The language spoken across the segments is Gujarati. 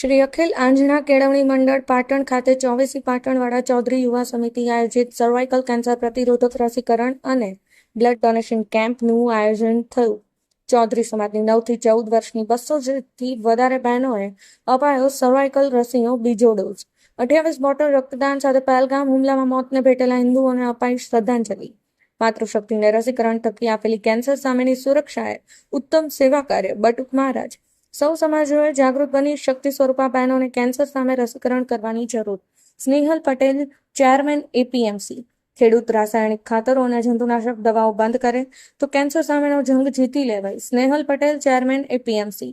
શ્રી અખિલ આંજણા કેળવણી મંડળ પાટણ ખાતે ચોવીસી પાટણવાળા ચૌધરી યુવા સમિતિ આયોજિત સર્વાઇકલ કેન્સર પ્રતિરોધક રસીકરણ અને બ્લડ ડોનેશન કેમ્પનું આયોજન થયું. ચૌધરી સમાજની નવથી ચૌદ વર્ષની બસો થી વધારે બહેનોએ અપાયો સર્વાઇકલ રસીનો બીજો ડોઝ અઠ્યાવીસ બોટલ રક્તદાન સાથે પહેલગામ હુમલામાં મોતને ભેટેલા હિન્દુઓને અપાઈ શ્રદ્ધાંજલિ. માતૃશક્તિને રસીકરણ થકી આપેલી કેન્સર સામેની સુરક્ષાએ ઉત્તમ સેવા કાર્ય બટુક મહારાજ સૌ સમાજોએ જાગૃત બની શક્તિ સ્વરૂપા બહેનોને કેન્સર સામે રસીકરણ કરવાની જરૂર. Snehal Patel, chairman APMC. ખેડૂત રાસાયણિક ખાતરો અને જંતુનાશક દવાઓ બંધ કરે તો કેન્સર સામેનો જંગ જીતી લેવાય. Snehal Patel, chairman APMC.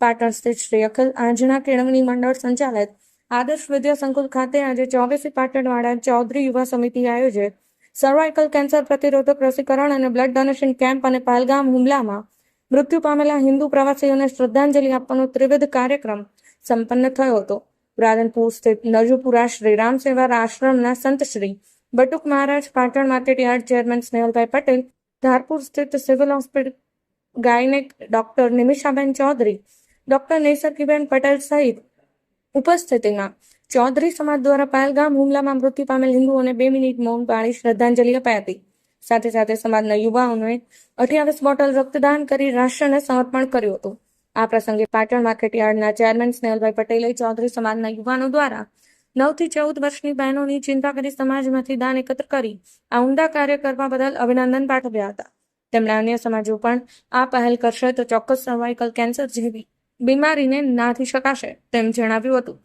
Patan સ્થિત શ્રી અખિલ આંજણા કેળવણી મંડળ સંચાલિત આદર્શ વિદ્યા સંકુલ ખાતે આજે ચોવીસી પાટણવાળા ચૌધરી યુવા સમિતિ આયોજિત સર્વાઇકલ કેન્સર પ્રતિરોધક રસીકરણ અને બ્લડ ડોનેશન કેમ્પ અને પહેલગામ હુમલામાં મૃત્યુ પામેલા હિન્દુ પ્રવાસીઓને શ્રદ્ધાંજલિ આપવાનો ત્રિવિધ કાર્યક્રમ સંપન્ન થયો હતો. રાધનપુર સ્થિત નજુપુરા શ્રી રામ સેવા આશ્રમના સંત Shri Batuk Maharaj Patan market yard chairman Snehalbhai Patel, Dharpur સ્થિત civil hospital gynaec doctor Nimishaben Chaudhary, doctor Naisargiben Patel સહિત ઉપસ્થિતિમાં ચૌધરી સમાજ દ્વારા પહેલગામ હુમલામાં મૃત્યુ પામેલ હિન્દુઓને બે મિનિટ મૌન પાળી શ્રદ્ધાંજલિ અપાઈ હતી. સાથે સાથે સમાજના યુવાઓને અઠ્યાવીસ બોટલ રક્તદાન કરી રાષ્ટ્રને સમર્પણ કર્યું હતું. આ પ્રસંગે પાટણ માર્કેટયાર્ડના ચેરમેન સ્નેહલભાઈ પટેલે ચૌધરી સમાજના યુવાનો દ્વારા નવથી ચૌદ વર્ષની બહેનોની ચિંતા કરી સમાજમાંથી દાન એકત્ર કરી આ ઉમદા કાર્ય કરવા બદલ અભિનંદન પાઠવ્યા હતા. તેમણે અન્ય સમાજો પણ આ પહેલ કરશે તો ચોક્કસ સર્વાઇકલ કેન્સર જેવી બીમારીને નાથી શકાશે તેમ જણાવ્યું હતું.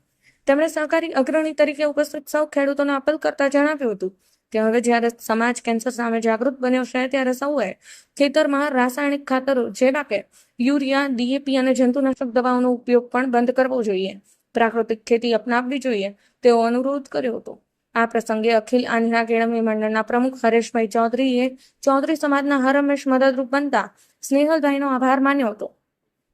તેમણે સહકારી અગ્રણી તરીકે ઉપસ્થિત સૌ ખેડૂતોને અપીલ કરતા જણાવ્યું હતું કે હવે જ્યારે સમાજ કેન્સર સામે જાગૃત બન્યો છે ત્યારે સૌએ ખેતરમાં રાસાયણિક ખાતરો જેવા કે યુરિયા ડીએપી અને જંતુનાશક દવાઓનો ઉપયોગ પણ બંધ કરવો જોઈએ. પ્રાકૃતિક ખેતી અપનાવવી જોઈએ. તેવો અનુરોધ કર્યો હતો. આ પ્રસંગે અખિલ આંજણા કેળવણી મંડળના પ્રમુખ હરેશભાઈ ચૌધરીએ ચૌધરી સમાજના હરમેશ મદદરૂપ બનતા સ્નેહલભાઈનો આભાર માન્યો હતો.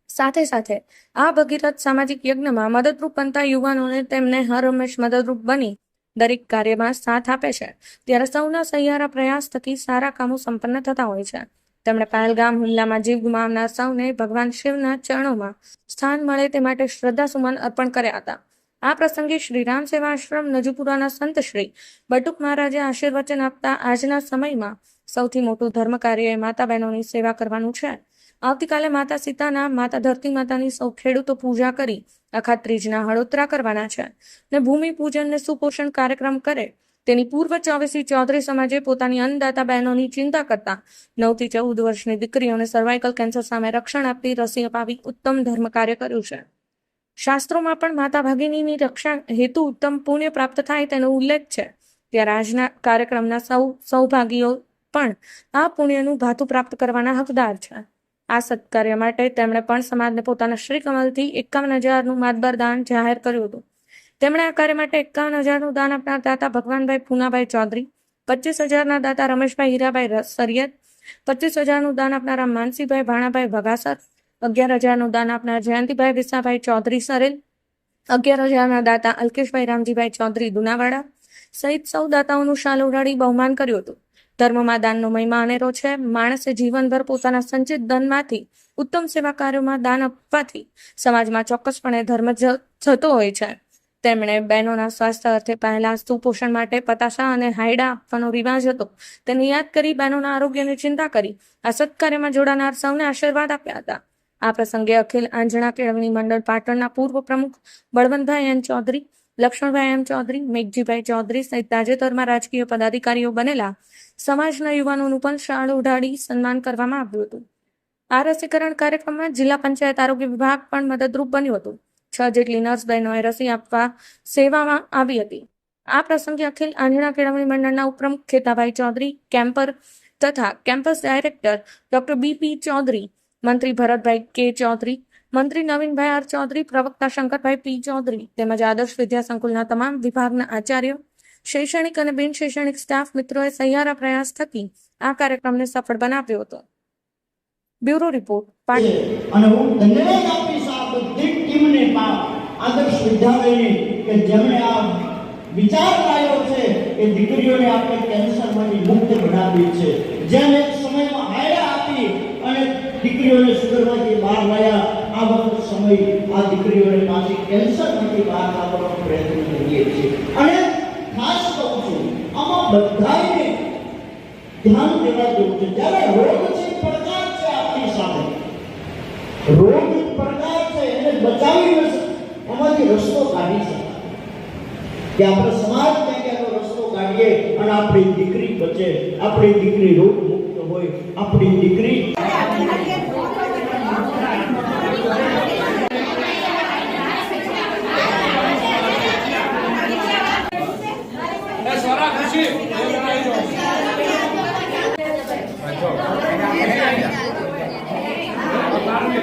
સાથે સાથે આ ભગીરથ સામાજિક યજ્ઞમાં મદદરૂપ બનતા યુવાનોને તેમને હરમેશ મદદરૂપ બની દરેક કાર્યમાં સાથ આપે છે. ત્યારે સૌના સહિયારા પ્રયાસ થકી સારા કામો સંપન્ન થતા હોય છે. તેમણે પહેલગામ હુમલામાં જીવ ગુમાવનાર સૌને ભગવાન શિવના ચરણોમાં સ્થાન મળે તે માટે શ્રદ્ધા સુમન અર્પણ કર્યા હતા. આ પ્રસંગે શ્રી રામ સેવા આશ્રમ નજુપુરાના સંત શ્રી બટુક મહારાજે આશીર્વચન આપતા આજના સમયમાં સૌથી મોટું ધર્મ કાર્ય એ માતા બહેનોની સેવા કરવાનું છે. આવતીકાલે માતા સીતાના, માતા ધરતી માતાની સૌ ખેડૂતો પૂજા કરી અખાત ત્રીજના હળોતરા કરવાના છે ને ભૂમિ પૂજન ને સુપોષણ કાર્યક્રમ કરે. તેની પૂર્વ ચોવીસી ચૌધરી સમાજે પોતાની અન્નદાતા બહેનોની ચિંતા કરતા નવથી ચૌદ વર્ષની દીકરીઓને સર્વાઇકલ કેન્સર સામે રક્ષણ આપતી રસી અપાવી ઉત્તમ ધર્મ કાર્ય કર્યું છે. શાસ્ત્રોમાં પણ માતા ભગિનીની રક્ષા હેતુ ઉત્તમ પુણ્ય પ્રાપ્ત થાય તેનો ઉલ્લેખ છે. ત્યારે આજના કાર્યક્રમના સૌ સૌભાગીઓ પણ આ પુણ્યનું ભાથું પ્રાપ્ત કરવાના હકદાર છે. આ સત્કાર્ય માટે તેમણે પણ સમાજને પોતાના શ્રી કમલથી એકાવન હજારનું માતબર દાન જાહેર કર્યું હતું. તેમણે આ કાર્ય માટે એકાવન હજારનું દાન આપનાર દાતા ભગવાનભાઈ ફૂનાભાઈ ચૌધરી, પચીસ હજારના દાતા રમેશભાઈ હીરાભાઈ સરિયદ પચીસ હજારનું દાન આપનારા માનસીભાઈ ભાણાભાઈ ભગાસર, અગિયાર હજારનું દાન આપનાર જયંતિભાઈ વિસાભાઈ ચૌધરી સરેલ, અગિયાર હજારના દાતા અલ્કેશભાઈ રામજીભાઈ ચૌધરી દુનાવાડા સહિત સૌ દાતાઓનું શાલ ઉડાડી બહુમાન કર્યું હતું. ધર્મમાં દાનનો મહિમા અનેરો છે. માણસે જીવનભર પોતાના સંચિત ધનમાંથી ઉત્તમ સેવા કાર્યોમાં દાન આપવાથી સમાજમાં ચોક્કસપણે ધર્મ જતો હોય છે. તેમણે બહેનોના સ્વાસ્થ્ય અર્થે પહેલા સુપોષણ માટે પતાશા અને હાયડા આપવાનો રિવાજ હતો. તેને યાદ કરી બહેનોના આરોગ્યની ચિંતા કરી આ સત્કાર્યમાં જોડાનાર સૌને આશીર્વાદ આપ્યા હતા. આ પ્રસંગે અખિલ આંજણા કેળવણી મંડળ પાટણના પૂર્વ પ્રમુખ બળવંતભાઈ એન ચૌધરી લક્ષ્મણભાઈ એમ ચૌધરી, મેઘજીભાઈ ચૌધરી સહિત તાજેતરમાં રાજકીય પદાધિકારીઓ બનેલા સમાજના યુવાનોનું પણ શાળ ઉઢાડી સન્માન કરવામાં આવ્યું હતું. આ રસીકરણ કાર્યક્રમમાં જિલ્લા પંચાયત આરોગ્ય વિભાગ પણ મદદરૂપ બન્યું હતું. છ જેટલી નર્સ બહેનોએ રસી આપવા સેવામાં આવી હતી. આ પ્રસંગે અખિલ આંજણા કેળવણી મંડળના ઉપપ્રમુખ ખેતાભાઈ ચૌધરી, કેમ્પર તથા campus director doctor BP Chaudhary, મંત્રી ભરતભાઈ કે ચૌધરી મંત્રી નવીનભાઈ આર ચૌધરી, પ્રવક્તા શંકરભાઈ પી ચૌધરી તેમજ આદર્શ વિદ્યા સંકુલના તમામ વિભાગના આચાર્યો, શૈક્ષણિક અને બિન શૈક્ષણિક સ્ટાફ મિત્રોએ સહિયારા પ્રયાસ થકી આ કાર્યક્રમને સફળ બનાવ્યો હતો. બ્યુરો રિપોર્ટ પાટી અને હું ધન્યવાદ આપીશ આ બધી ટીમને આદર્શ વિદ્યાલયને કે જેમણે આ વિચાર લાવ્યો છે કે દીકરીઓને આપણે કેન્સરમાંથી મુક્ત બનાવી છે. એક સમયમાં હાયરા આપી અને દીકરીઓને સુગરમાંથી બહાર લાયા. આ વખત સમય આ દીકરીઓને પાછી કેન્સરમાંથી બહાર લાવવાનો પ્રયત્ન કરીએ છીએ. અને ખાસ કહું છું, આમાં બધાને ધ્યાન દેવા જેવું છે. જ્યારે રોગ છે, પડકાર છે આપણી સામે. રોગ પડકાર છે, એને બચાવી એમાંથી રસ્તો કાઢી શકાય. કે આપણે સમાજ એનો રસ્તો કાઢીએ અને આપણી દીકરી બચે, આપણી દીકરી રોગ હોય આપણી દીકરી. Thank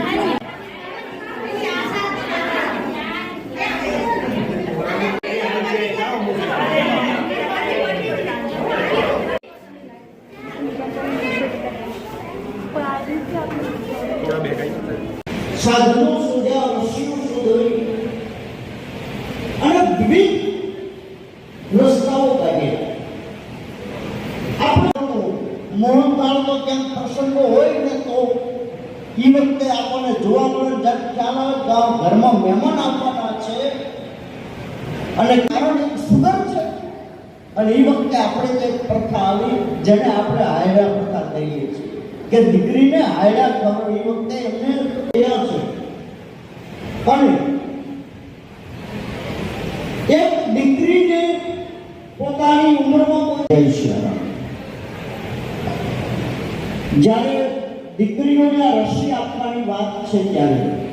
ખુશી સાધનો શોધ્યા ઋષિઓ શોધવી અને વિવિધ રસ્તાઓ કાઢ્યા. આપણે મોહનથાળ તો ક્યાંક પ્રસંગો હોય ને તો એ વખતે આપણને જોવા મળે જ્યારે ખ્યાલ આવે કે ઘરમાં મહેમાન આવવાના છે. અને કારણ એક સુગર છે. અને એ વખતે આપણે તે પ્રથા આવી, જેને આપણે હાયરા પ્રથા કહીએ છીએ. કે દીકરીને હાયડા કરો એ વખતે એમને તૈયાર છે પણ એક દીકરીને પોતાની ઉંમરમાં જય રામ. જ્યારે દીકરીઓને રસી આપવાની વાત છે ત્યારે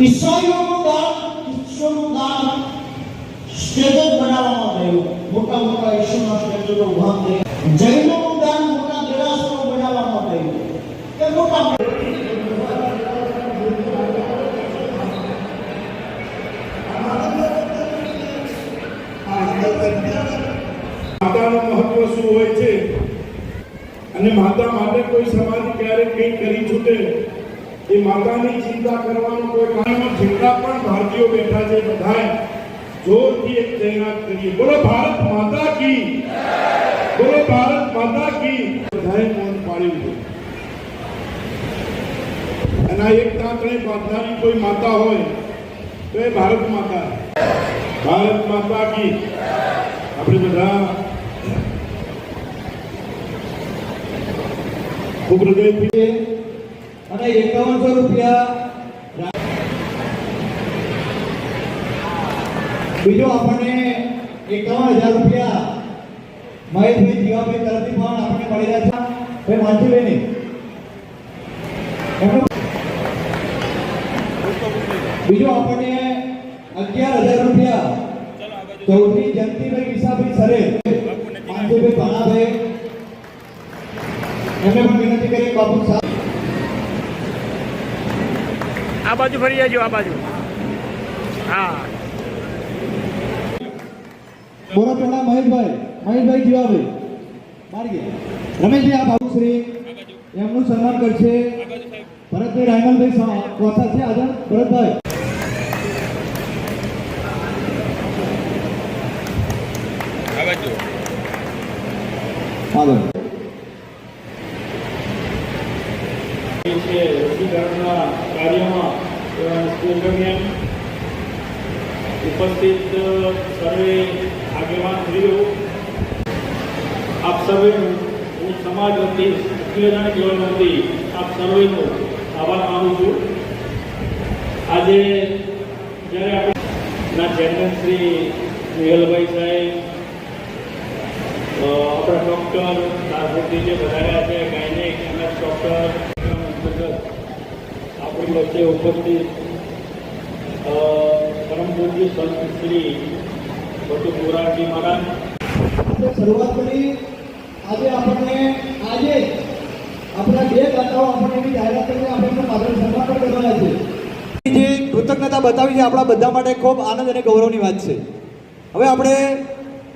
ઈસાઈઓનું દાન ઈશ્વરનું દાન સ્ટેજ બનાવવામાં આવ્યું. મોટા મોટા ઈશ્વરના સ્ટેટસો ઊભા કર્યા જૈનોનું દાન મોટા દેરાસરો બનાવવામાં આવ્યું. કે મોટા માતાનું મહત્વ શું હોય છે? અને માતા માટે કોઈ સમાજ ક્યારેક કંઈક કરી છૂટે? એ માતાની ચિંતા કરવાનું કોઈ કારણમાં જેટલા પણ ભારતીયો બેઠા છે બધાએ જોરથી એક તૈનાત કરીએ. બોલો, ભારત માતા કી! બોલો, ભારત માતા કી! બધાએ મૌન પાડ્યું છે અને આ એક તાંતણે બાંધનારી કોઈ માતા હોય તો એ ભારત માતા ભારત માતા કી! આપણે બધા ખૂબ હૃદયથી અને એકાવનસો રૂપિયા બીજો આપણને એકાવન હજાર રૂપિયા મહેશભાઈ જીવાભાઈ તરફથી પણ આપણને મળી રહ્યા છે. ભાઈ માનસીભાઈ બીજો આપણને અગિયાર હજાર રૂપિયા ચૌધરી જયંતિભાઈ વિશાભાઈ સરે માનસીભાઈ ભાણાભાઈ. એમને પણ વિનંતી કરી બાપુ સાહેબ. આ બાજુ ફરી જજો આ બાજુ. હા. બોરાપેટા મહેશભાઈ મહેશભાઈ જીવાભાઈ મારી ગયા. રમેશભાઈ આ બાબુશ્રી એમનું સન્માન કરશે. ભરતભાઈ રાયમલભાઈ કોથા છે આજે? ભરતભાઈ. આગળ છે રસીકરણના કાર્યમાં એવા સ્કૂલ દરમિયાન ઉપસ્થિત સર્વે આગેવાન શ્રીઓ આપ સર્વેનું હું સમાજ વતી અખિલજન કેળવણ વતી આપ સર્વેનો આભાર માનું છું. આજે જ્યારે આપણા ચેરમેન શ્રી નિહલભાઈ સાહેબ આપણા ડૉક્ટર સારસ્વતી જે વધાર્યા છે, ગાયનેક એમએસ ડૉક્ટર અંતર્ગત વચ્ચે ઉપસ્થિત પરમપૂજ્ય પરમ પૂજ્ય સંત શ્રી બધું મોરારજી મહારાજ. શરૂઆત કરી આજે આપણને આજે આપણા બે દાતાઓ આપણને એવી જાહેરાત કરીને આપણે એમનું માત્ર સન્માન પણ કરવાના છે. જે કૃતજ્ઞતા બતાવી છે આપણા બધા માટે ખૂબ આનંદ અને ગૌરવની વાત છે. હવે આપણે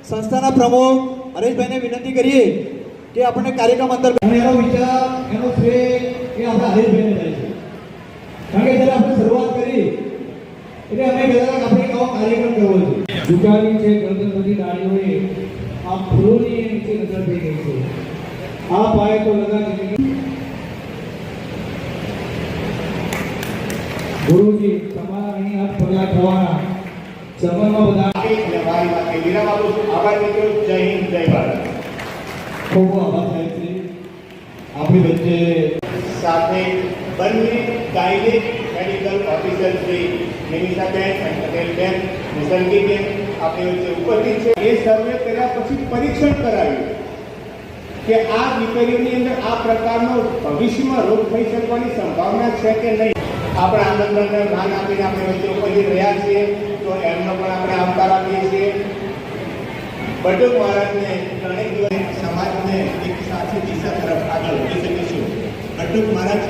સંસ્થાના પ્રમુખ હરેશભાઈને વિનંતી કરીએ કે આપણને કાર્યક્રમ અંદર એનો વિચાર એનો શ્રેય એ આપણા હરેશભાઈને જાય છે. કારણ કે જ્યારે આપણે શરૂઆત કરી એટલે અમે કહેતા આપણે એક કાર્યક્રમ કરવો છે. ઝુકાવી છે ગરદન બધી ડાળીઓએ આ ફૂલોની નીચે નજર થઈ ગઈ છે આ પાય તો લગા જિંદગી ગુરુજી તમારા અહીં હાથ પગલા થવાના ચમનમાં બધા અને મારી માટે વિરામ આપું છું આભાર મિત્રો જય હિન્દ જય ભારત ખૂબ ખૂબ આભાર સાહેબ શ્રી આપણી વચ્ચે સાથે બંને gynaec medical officer Shri Nimishaben અને પટેલબેન મુસલગીબેન આપણી વચ્ચે ઉપસ્થિત છે એ સર્વે કર્યા પછી પરીક્ષણ કરાવ્યું કે આ દીકરીઓની અંદર આ પ્રકારનો ભવિષ્યમાં રોગ થઈ શકવાની સંભાવના છે કે નહીં. આપણે આનંદને માન આપીને આપણે વચ્ચે ઉપસ્થિત રહ્યા છીએ, તો એમનો પણ આપણે આભાર આપીએ છીએ. બટુક મહારાજને ઘણી દિવસ સમાજને એક સાથે દિશા તરફ આગળ વધી શકીશું. બટુક મહારાજ.